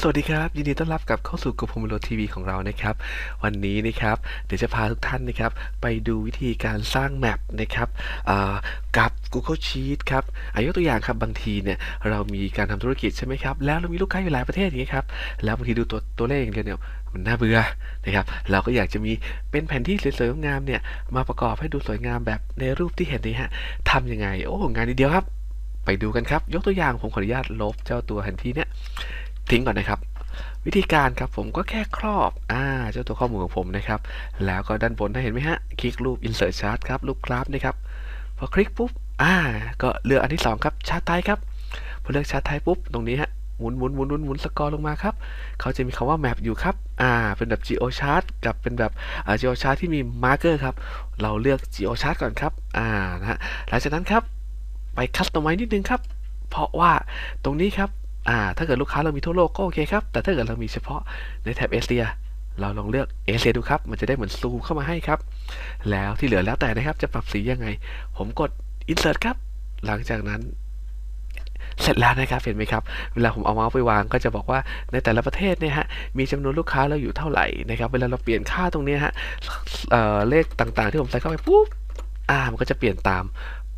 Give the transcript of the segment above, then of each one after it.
สวัสดีครับ ยินดีต้อนรับกลับเข้าสู่กพมโลทีวีของเรานะครับ วันนี้นะครับเดี๋ยวจะพาทุกท่านนะครับ ไปดูวิธีการสร้างแมปนะครับกับ Google Sheet ครับอายกตัวอย่างครับบางทีเนี่ยเรามีการทำธุรกิจใช่ไหมครับ แล้วเรามีลูกค้าอยู่หลายประเทศอย่างนี้ยครับ แล้วบางทีดูตัวตัวเลขอย่างเดียวเนี่ยมันน่าเบื่อนะครับ เราก็อยากจะมีเป็นแผนที่สวยๆงามเนี่ยมาประกอบให้ดูสวยงามแบบในรูปที่เห็นนี้ฮะทำยังไง โอ้งานนิดเดียวครับ ไปดูกันครับ ยกตัวอย่างผมขออนุญาตลบเจ้าตัวแผนที่เนี่ย ทิ้งก่อนนะครับ วิธีการครับผมก็แค่ครอบอ่าเจ้าตัวข้อมูลของผมนะครับ แล้วก็ด้านบนถ้าเห็นไหมฮะ คลิกรูป insert chart ครับ รูปกราฟนะครับ พอคลิกปุ๊บ อ่า ก็เลือกอันที่สองครับ ชาร์ตไทยครับ พอเลือกชาร์ตไทยปุ๊บ ตรงนี้ฮะหมุนหมุนหมุนหมุนหมุนสกอร์ลงมาครับ เขาจะมีคำว่า map อยู่ครับ อ่า เป็นแบบ geo chart กับเป็นแบบ geo chart ที่มี marker ครับ เราเลือก geo chart ก่อนครับ อ่า นะฮะ หลังจากนั้นครับ ไป customize นิดนึงครับ เพราะว่าตรงนี้ครับ อ่าถ้าเกิดลูกค้าเรามีทั่วโลกก็โอเคครับ แต่ถ้าเกิดเรามีเฉพาะในแถบเอเชีย เราลองเลือกเอเชียดูครับ มันจะได้เหมือนซูมเข้ามาให้ครับ แล้วที่เหลือแล้วแต่นะครับ จะปรับสียังไง ผมกด insert ครับ หลังจากนั้น เสร็จแล้วนะครับ เห็นไหมครับ เวลาผมเอาเมาส์ไปวางก็จะบอกว่าในแต่ละประเทศเนี่ยฮะ มีจำนวนลูกค้าเราอยู่เท่าไหร่นะครับ เวลาเราเปลี่ยนค่าตรงนี้ฮะเเลขต่างๆ ที่ผมใส่เข้าไปปุ๊บอ่ามันก็จะเปลี่ยนตาม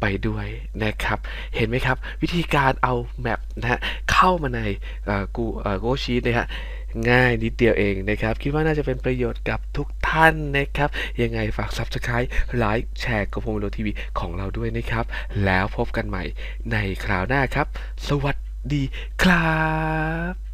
ไปด้วยนะครับ เห็นไหมครับ วิธีการเอาแมปนะฮะเข้ามาในกูเอ่อ Google Sheet นะฮะง่ายนิดเดียวเองนะครับ คิดว่าน่าจะเป็นประโยชน์กับทุกท่านนะครับ ยังไงฝาก Subscribe ไลค์แชร์กับพงโลทีวีของเราด้วยนะครับ แล้วพบกันใหม่ในคราวหน้าครับ สวัสดีครับ